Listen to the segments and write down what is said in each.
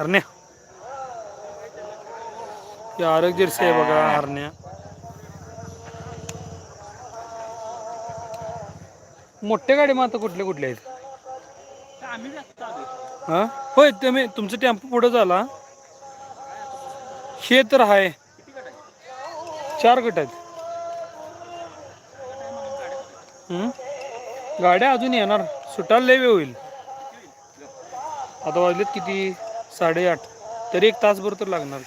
हरण्या. आरोग्य जर्सी आहे बघा हरण्या. मोठ्या गाडी मग आता कुठल्या कुठल्या आहेत? हा? होय तुम्ही तुमचं टेम्पो पुढं झाला. हे तर आहे. चार गट आहेत. गाड्या अजून येणार. सुटायला लय वेळ होईल. आता वाजलेत किती? साडेआठ. तरी एक तासभर तर लागणार.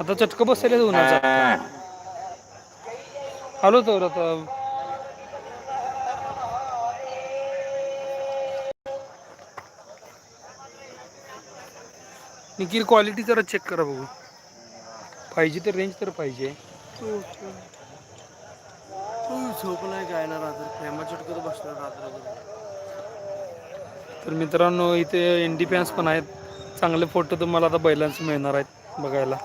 आता चटकं बसलेलं उन्हाचा आलो तर आता. निखिल क्वालिटी जरा चेक करा बघू. पाहिजे तर रेंज तर पाहिजे. झोप नाही काय ना रात्र प्रेमा चटकत बसलो रात्र तर मित्रांनो इथे इंडिपेन्स पण आहेत. चांगले फोटो तुम्हाला आता बैलांचे मिळणार आहेत बघायला.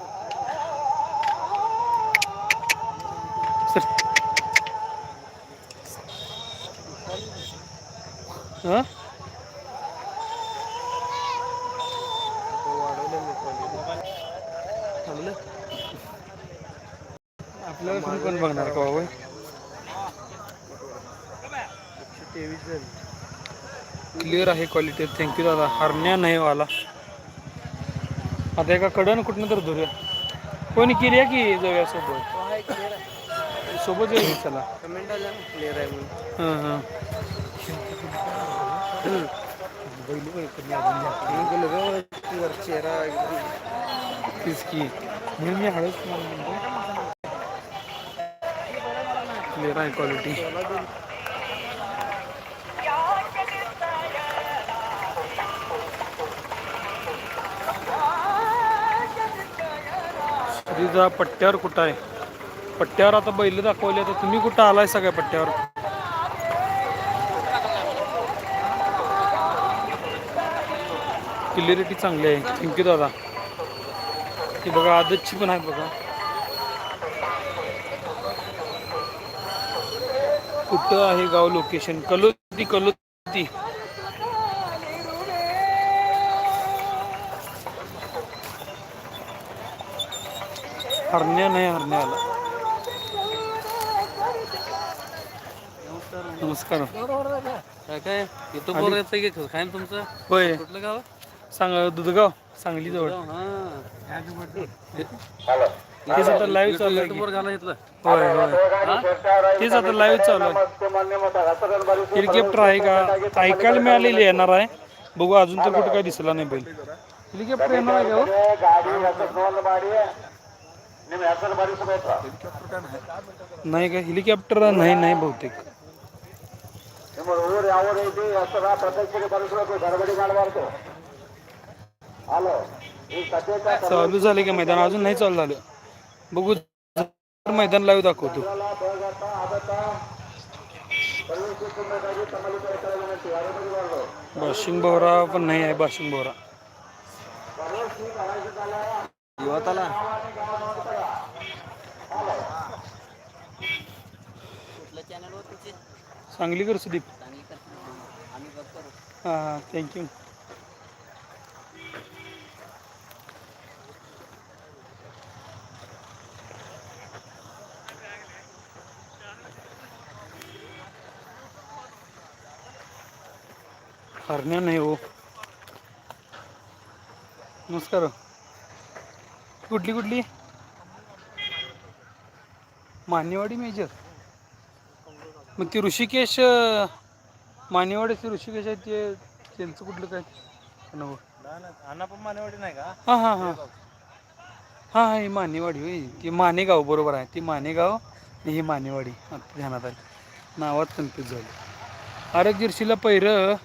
सर. हां? आपल्याला पण कोण बघणार का हो बाबा तेवीस झाली क्लिअर आहे क्वालिटी थँक्यू दादा. हरण्या नाही वाला. आता एका कडन कुठनं तर धरूया. कोणी केली आहे की जाऊया सोबत? सोबत जाऊया चला. क्लिअर आहे हां हां. चेहरा तीच की. म्हणून मी हळूच क्लिअर आहे क्वालिटी श्रीजा पट्ट्यावर कुठं आहे? पट्ट्यावर आता बैल दाखवले तर तुम्ही कुठं आलाय सगळ्या पट्ट्यावर? क्लिअरिटी चांगली आहे. थँक्यू दादा. ती बघा आदतची पण आहे बघा. कुठं आहे गाव लोकेशन कलोती कलोती. हरण्या नाही हरण्या आला. नमस्कार. काय काय? इथं बोर येतं की काय तुमचं? होय. कुठलं गाव? सांग दुधगाव सांगली जवळ. हा. तेच आता लाईव्ह चालू आहे होय होय. तेच आता लाईव्ह चालू आहे. हेलिकॉप्टर आहे का? ऐकायला मिळालेली येणार आहे. बघू अजून तर कुठं काय दिसला नाही बैल. हेलिकॉप्टर येणार आहे का हो? नाही का? हेलिकॉप्टर नाही नाही बहुतेक. चालू झाले का मैदान? अजून नाही चालू झालं. बघू मैदान लाईव्ह दाखवतो. बाशिंग बोहरा पण नाही आहे बाशिंग बोहरा युवताला. सांगली कर सुदीप हां हां थँक्यू हरण्या नाही हो. नमस्कार. कुठली कुठली? मानेवाडी मेजर मग ती ऋषिकेश मानेवाडीचे ऋषिकेश आहे ते त्यांचं कुठलं काय? नाव पण मानेवाडी नाही का? हां हां हां. हां हां ही मानेवाडी होय. ती मानेगाव बरोबर आहे. ती मानेगाव आणि ही मानेवाडी. आता ध्यानात आली. नावात कन्फ्यूज झाली. आरग जिर्शीला पहिरं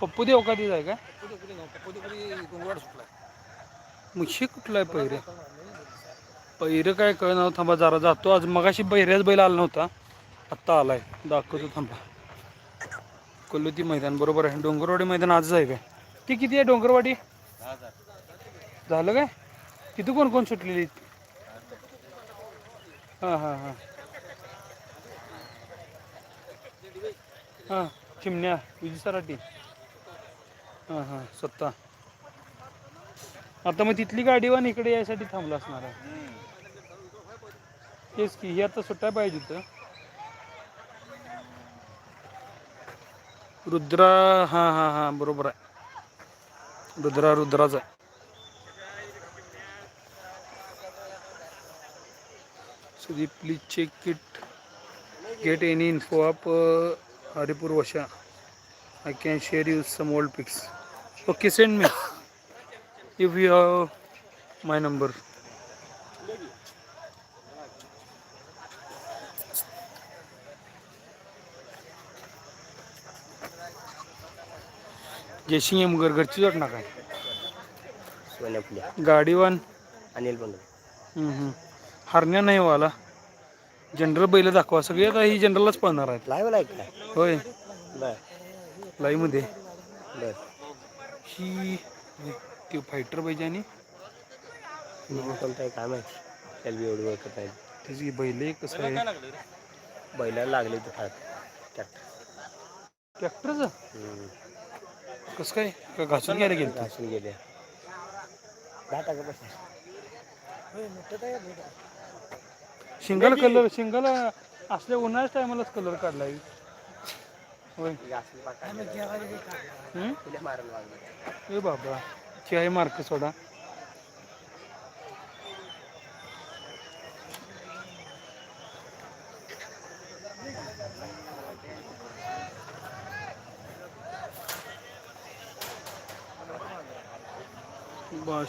पप्पू देव का आहे का? मुशी कुठला आहे पहिरं पहिरं काय कळणार थांबा जरा जातो. आज मगाशी बहिऱ्याच बैल आला नव्हता. आत्ता आलाय. दाखवतो थांबा. कोल्लुती मैदान. बरोबर आहे. डोंगरवाडी मैदान आजच आहे काय? ती किती आहे डोंगरवाडी? झालं काय? तिथं कोण कोण सुटलेली हां हां हां. हां चिमण्या. विजय सराटी हां हां सत्ता. आता मग तिथली गाडीवान इकडे यायसाठी थांबला असणार आहे. तेच की ही आता सुट्ट्या पाहिजे होतं. रुद्रा हां हां हां बरोबर आहे. Rudra रुद्राचा Sudeep please check kit get any info आप हरिपूर वशा. I can share you some old pics okay send me if you have my number Jaisingh एमगर घरची जोड ना काय? सोन्या फुल्या गाडीवान? अनिल हम्म. हरण्या नाही वाला जनरल बैल दाखवा सगळी. आता ही जनरलच पळणार आहेत. लाईव्ह लाईक काय होय. बर. लाईव्हमध्ये बर. ही ती फायटर पाहिजे आणि? कोणतं आहे? काय माहिती? त्याला बी एवढी ओळखत नाही. त्याची बैल एक कसं आहे? बैलाला लागले तर फार. ट्रॅक्टर. ट्रॅक्टरचं? कसं काय? का घासून घ्यायला गेलं घासून गेले. बस शिंगाला कलर शिंगाला असल्या उन्हाळ्याच टायमालाच कलर काढलाय. होय. हम्म? मारायला लागलं ए बाबा ची आहे मार्क सोडा.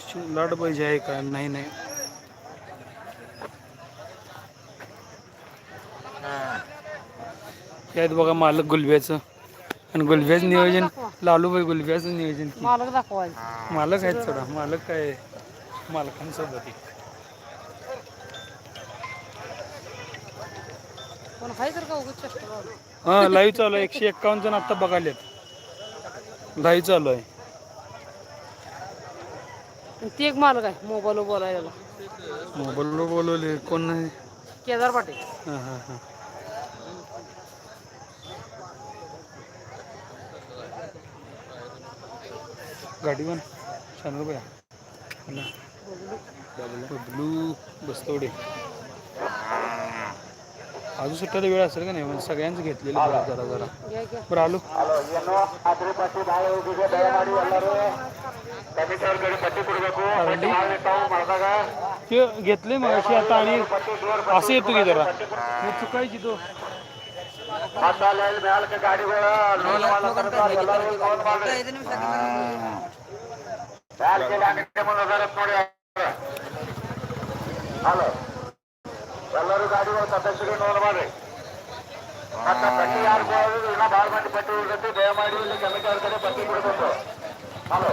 बस लाड पाहिजे आहे का? नाही नाही. आहेत बघा मालक गुलब्याचं. आणि गुलब्याचं नियोजन लालूबाई गुलब्याचं नियोजन केलं. मालक दाखवायचं मालक आहेत सोडा मालक काय मालकांसोबत आहे. पण हाय तर का उगाच चेष्टा लावली. हा लाईव्ह चालू आहे. एकशे एक्कावन्न जण आता बघायलेत. लाईव्ह चालू आहे. ती एक मालक आहे मोबाईलवर बोलायला. मोबाईलवर बोलवले कोण नाही? केदार पाटील. हा हा हा. गाडी पण शंभर रुपया बबलू बस्तवडे अजून सुट्ट्याला वेळ असेल का नाही? म्हणजे सगळ्यांचं घेतलेलं जरा जरा. बरं आलो. ते घेतले मग अशी आता आणि असं येतो की जरा मग चुकायची तो ಎಲ್ಲರೂ ಗಾಡಿಗಳು ಸದಸ್ಯರು ನೋಡ್ ಮಾಡ್ರಿ ಮತ್ತ ಪಟ್ಟಿ ಯಾರು ಕೊಡೋದು ಇನ್ನ ಬಾಳ್ ಮಂದಿ ಪಟ್ಟಿ ಇರ್ತೈತಿ ದಯಮಾಡಿ ಇಲ್ಲಿ ಕಮಿಟಿ ಅವ್ರ ಕಡೆ ಪಟ್ಟಿ ಕೊಡ್ಬೇಕು ಹಲೋ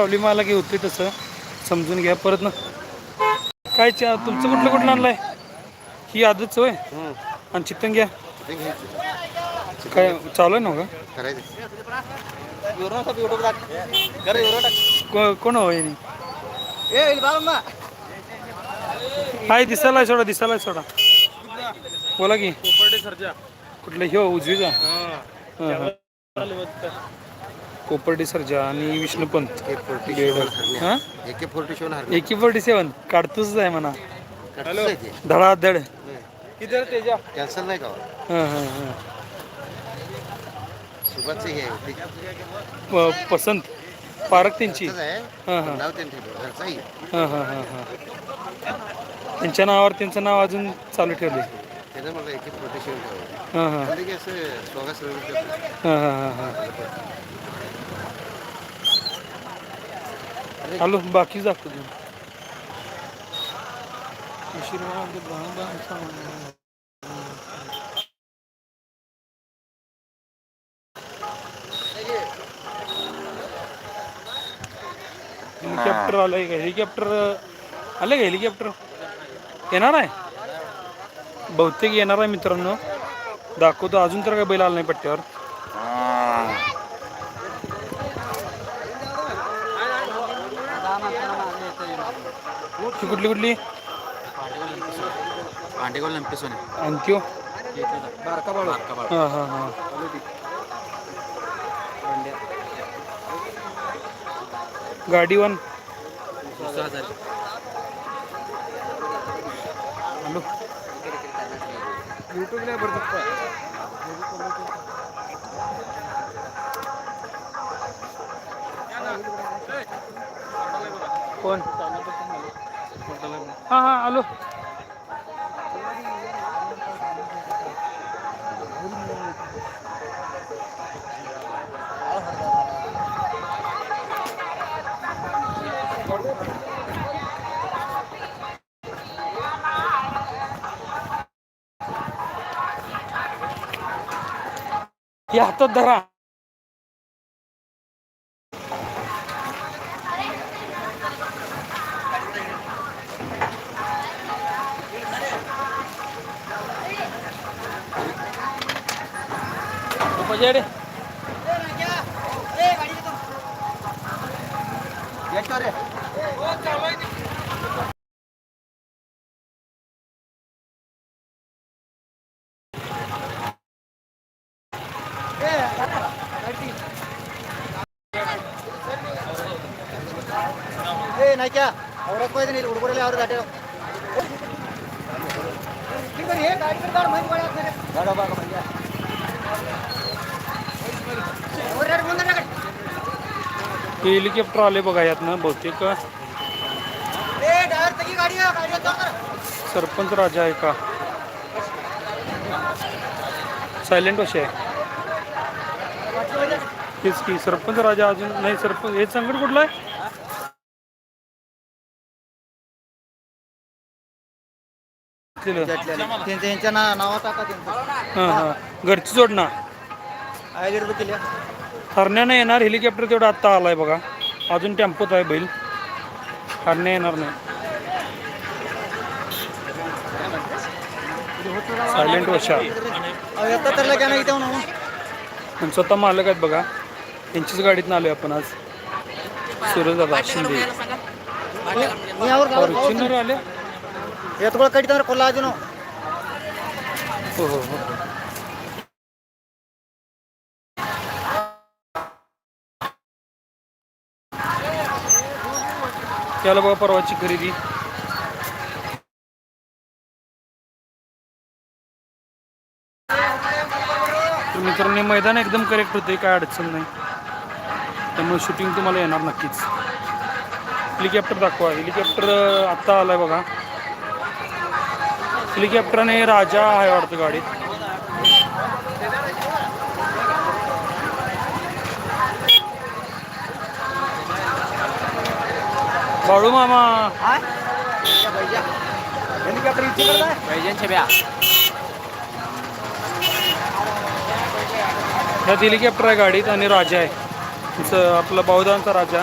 प्रॉब्लेम आला की होते तसं. समजून घ्या. परत ना काय चा तुमचं कुठलं कुठलं आणलंय? ही आदतच होय? आणि चित्तन घ्या. काय चालू आहे ना का? को- कोण होय हाय दिसायला सोडा दिसायला सोडा. बोला की. कुठलं? ह्यो उजवीचा. हा, हा. कोपर्डी सरजा आणि विष्णुपंत हा? एके फोर्टी सेवन एकी फोर्टी सेवन. काढतोच आहे म्हणा. धडाधड कॅन्सल नाही का? हा हा हा. हे प- पसंत. पारक त्यांची. तसंच आहे. हा हा. नाव त्यांनी ठेवलं. घरचं आहे हा हा हा हा. त्यांच्या नावावर त्यांचं नाव अजून चालू ठेवले त्यानं मला एके फोर्टी सेवन ठेवलं. हा हा. म्हणजे की असं सोगा सर्व हा हा हा हा. ਹਲੋ ਬਾਕੀ ਜ਼ਬਤ ਦਿਓ ਅਸ਼ੀਰਵਾਦ ਦੇ ਬਾਹਾਂ ਦਾ ਇਨਸਾਨ हेलीकॉप्टर वाला एक हेलीकॉप्टर अलग हेलिकॉप्टर येणार आहे बहुतेक येणार आहे मित्रांनो दाखवतो अजून तर काय बैल आला नाही पट्ट्यावर ही कुठली कुठली? पांडेगोल लंपेसोने अंत्यो बारका बाळ. बारका बाळ. हां हां हां. गाडी वन. हॅलो. युट्यूबला बरं कोण? हां हां आलो। या हातात धरा ಏ ನಾಯ್ಕ ಅವ್ರಕ್ಕೆ ಹೋಯ್ತೀನಿ ಹುಡುಗರಲ್ಲಿ ಅವ್ರು ದಾಟಿ हेलिकॉप्टर आले बघा यातनं बहुतेक गाडी गाडी सरपंच राजा आहे का सायलेंट असे आहे तेच की सरपंच राजा अजून नाही सरपंच हे संकट कुठलं आहे दिलं. त्यांच्या यांच्या ना नावा टाका त्यांचं. हां हां. घरची जोड ना. आयडी रुपये केल्या हरण्यानं येणार हेलिकॉप्टर तेवढं आत्ता आलाय बघा. अजून टेम्पोत आहे बैल. हरण्या येणार नाही. सायलेंट वशा अहो येतात तर लग्या नाही स्वतः मालक आहेत बघा. त्यांचीच गाडीतनं आलोय आपण आज. सूरजदादा शिंदे. मी यावर फॉर्च्युनर आले? ಎತ್ಕೊಳ ಕಡಿತಂದ್ರೆ ಕೊಲ್ಲಾಜುನು हो हो हो त्याला बघा परवाची खरेदी तर मित्रांनो हे मैदान एकदम करेक्ट होते काय अडचण नाही त्यामुळे शूटिंग तुम्हाला येणार नक्कीच हेलिकॉप्टर दाखवा हेलिकॉप्टर आत्ता आलाय बघा हेलिकॉप्टरने राजा आहे वाटतं गाडीत. बाळू मामा. ह्या हेलिकॉप्टर आहे गाडीत आणि राजा आहे. आपलं बहुदांचा राजा.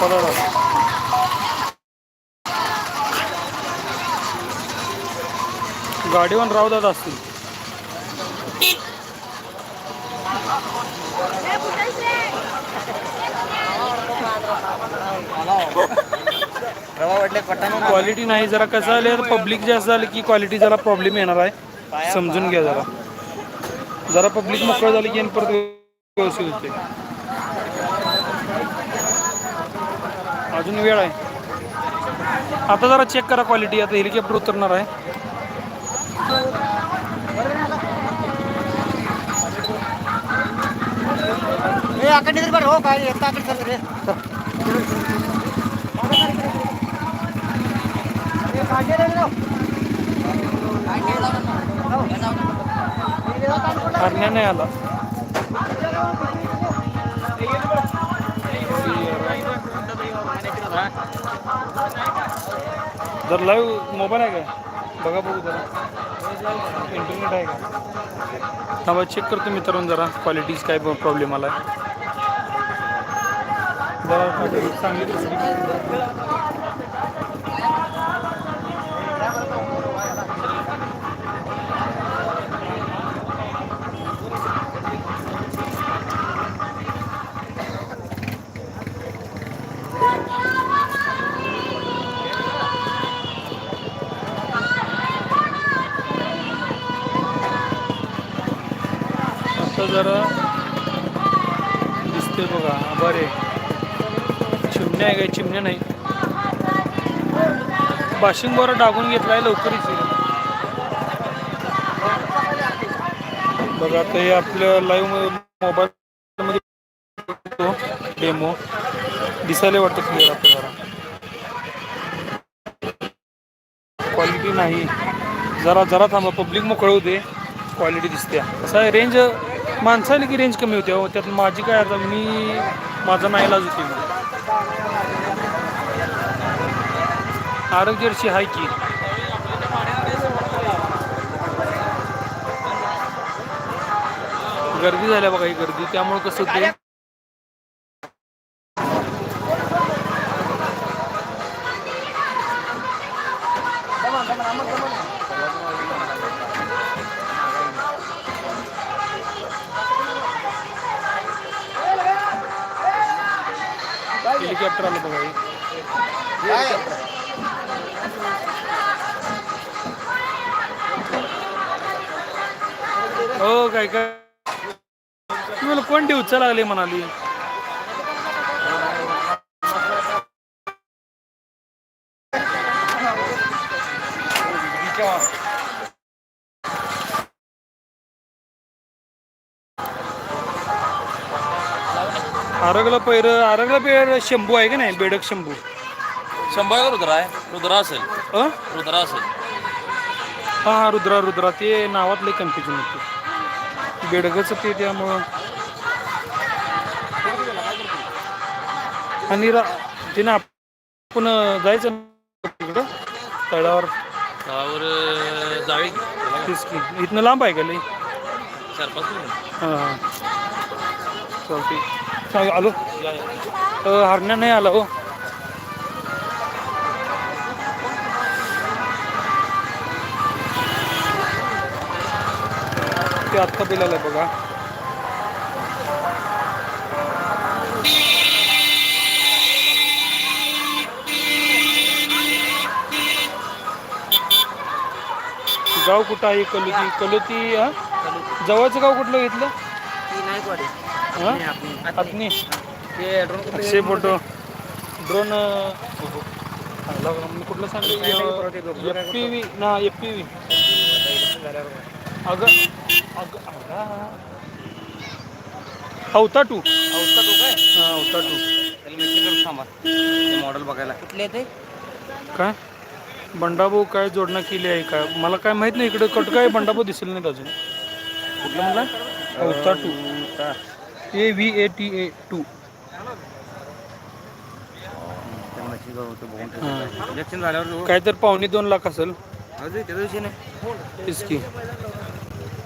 परळ गाडीवर राहू दादा असतील. क्वालिटी नाही जरा कसं झालं तर पब्लिक जास्त झालं की क्वालिटी जरा प्रॉब्लेम येणार आहे. समजून घ्या जरा. जरा पब्लिक मोकळं झालं की परत व्यवस्थित होते अजून वेळ आहे. आता जरा चेक करा क्वालिटी आता हेलिकॉप्टर उतरणार आहे. ಏ ಆ जर लाईव्ह मोबाईल आहे काय बघा बघू जरा. इंटरनेट आहे का? थांबा चेक करतो मित्रांनो जरा क्वालिटीज काय प्रॉब्लेम आला जरा चांगली चिमण्या आहे काय चिमण्या नाही. बाशिंग बरं टाकून घेतलाय लवकरच येईल बघा आता हे लाईव्ह मोबाईल मध्ये डेमो दिसायला वाटतं क्लिअर आपल्याला. क्वालिटी नाही. जरा जरा थांबा पब्लिक मोकळ होते क्वालिटी दिसते. असं आहे रेंज माणसाला की रेंज कमी होते? हो त्यात माझी काय आता मी माझा नाही होती आरोग्यरची आहे की? गर्दी झाल्या बघा ही गर्दी. त्यामुळे कसं ते हो काय काय? तुम्हाला कोण उचल लागले म्हणाली. आरगला पैर आरगला पैर शंभू आहे का नाही? बेडक शंभू. शंभर का रुद्रा आहे? रुद्रा असेल. अ? रुद्रा असेल. हा हा रुद्रा रुद्रा. ते नावातले कन्फ्युजन होते बेडगचं ते त्यामुळं. आणि रा ते ना आपण जायचं तिकडं? तळावर. त्यावर जावे तेच की. इथनं लांब आहे का लई? चार पाच हां हां. चालते चाल आलो. हरण्या नाही आला हो. ते आत्ता बिल आलं बघा. गाव कुठं आहे? कलोती कलोती हा? जवळचं गाव कुठलं घेतलं? हा? अक्षय फोटो. ड्रोन कुठलं सांगतो एफ पी व्ही ना एफ पी व्ही. अगं अवता टू अवस्था तो काय? हा अवता टू त्याला मेसेज करून थांबा. ते मॉडेल बघायला. कुठले ते? काय? बंडाभाऊ काय जोडणं केली आहे काय मला काय माहीत नाही इकडे कट काय बंडाभाऊ दिसेल नाहीत अजून. कुठलं म्हणला? Avata two A V A T A two काय तर पावणे दोन लाख असेल. त्याचा विषय नाही. की.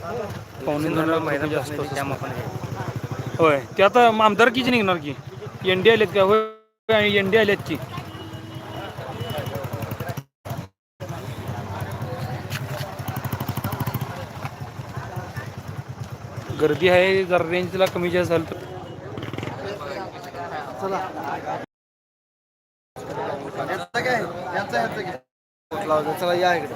पावणे दोन लाख रुपये जास्त होय. ते आता आमदारकीची निघणार की? एनडी आलेत का? होय. एनडी आलेत की? गर्दी आहे जरा रेंजला कमी जास्त झालं तर. चला. या इकडे.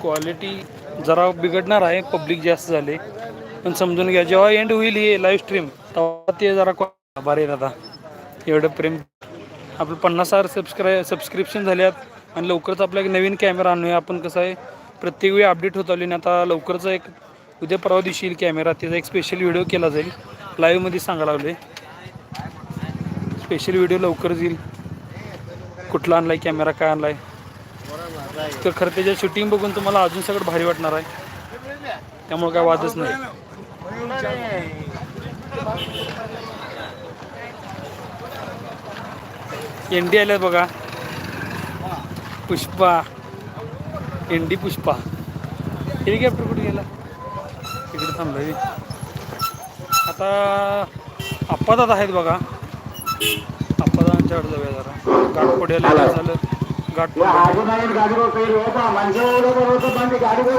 क्वालिटी जरा बिघडणार आहे पब्लिक जास्त झाले. पण समजून घ्या जेव्हा एंड होईल हे लाईव्ह स्ट्रीम तेव्हा ते जरा क्वा- भारी आता. एवढं प्रेम. आपलं पन्नास हजार सबस्क्राय सबस्क्रिप्शन झाल्यात आणि लवकरच आपला एक नवीन कॅमेरा आणूया. आपण कसं आहे प्रत्येक वेळी अपडेट होत आली आणि आता लवकरच एक उद्या परवा दिवशी येईल कॅमेरा त्याचा एक स्पेशल व्हिडिओ केला जाईल. लाईव्हमध्ये सांगा लागले स्पेशल व्हिडिओ लवकरच येईल. कुठला आणलाय कॅमेरा काय आणला आहे तर खरं त्याच्या शूटिंग बघून तुम्हाला अजून सगळं भारी वाटणार आहे. त्यामुळे काय वादच नाही. एनडी आल्यात बघा. पुष्पा. एनडी पुष्पा. हेलिकॉप्टर कुठे गेला? तिकडे थांबलं आता आप्पादात आहेत बघा. आप्पादांच्या जाऊया जरा. गाठपोड्याला झालं.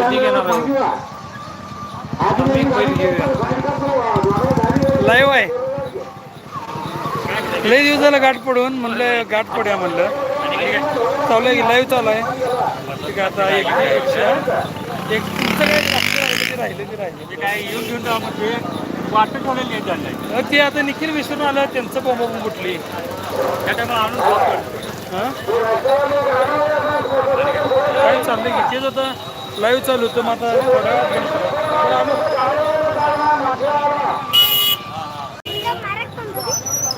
घेऊया. लाईव्ह आहे. लय दिवस झालं गाठ पडून म्हणलं गाठ पड्या म्हणलं. चालू आहे लाईव्ह चालू आहे. ठीक आहे आता एक एक तुमचं काय राहिलं ते राहिलं काय येऊन घेऊन म्हणजे वाटत ठेवलेली ते आता निखिल विसरून आलं त्यांचं बोंब कुठली त्या टायमा आणून काय चाललं की? तेच आता लाईव्ह चालू होतं मग आता थोड्या वेळात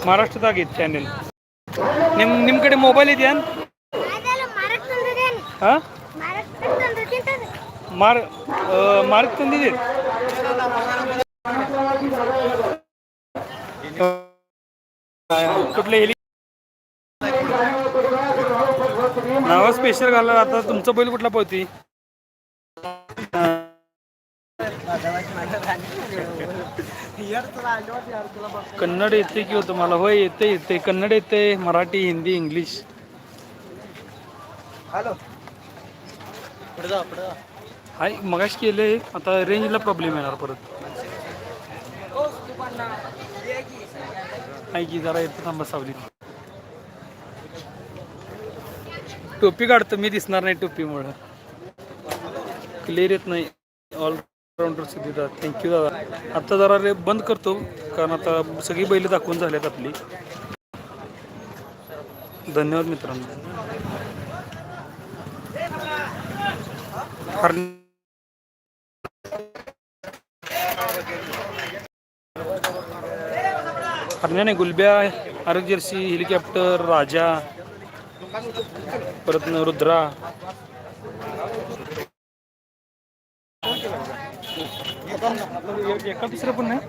महाराष्ट्रात चॅनेल निम निमकडे मोबाईल येते हां? मार मार्क तंदी देत. कुठले हेली स्पेशल घालणार आता. तुमचं बैल कुठला पळती कन्नड येते की होतं मला होय येते येते कन्नड येते मराठी हिंदी इंग्लिश. हाय मगाशी केले आता रेंजला प्रॉब्लेम येणार परत. आहे की जरा येतं थांबा सावलीत. टोपी काढतो मी दिसणार नाही टोपीमुळं. क्लिअर येत नाही. ऑलराऊंडर दादा थँक्यू दादा. आता जरा रे बंद करतो कारण आता सगळी बैल दाखवून झाल्यात आपली. धन्यवाद मित्रांनो. हर हरण्या नाही गुलब्या आरोग्य जर्सी हेलिकॉप्टर राजा. परत रुद्रा. एका दुसरं पण नाही?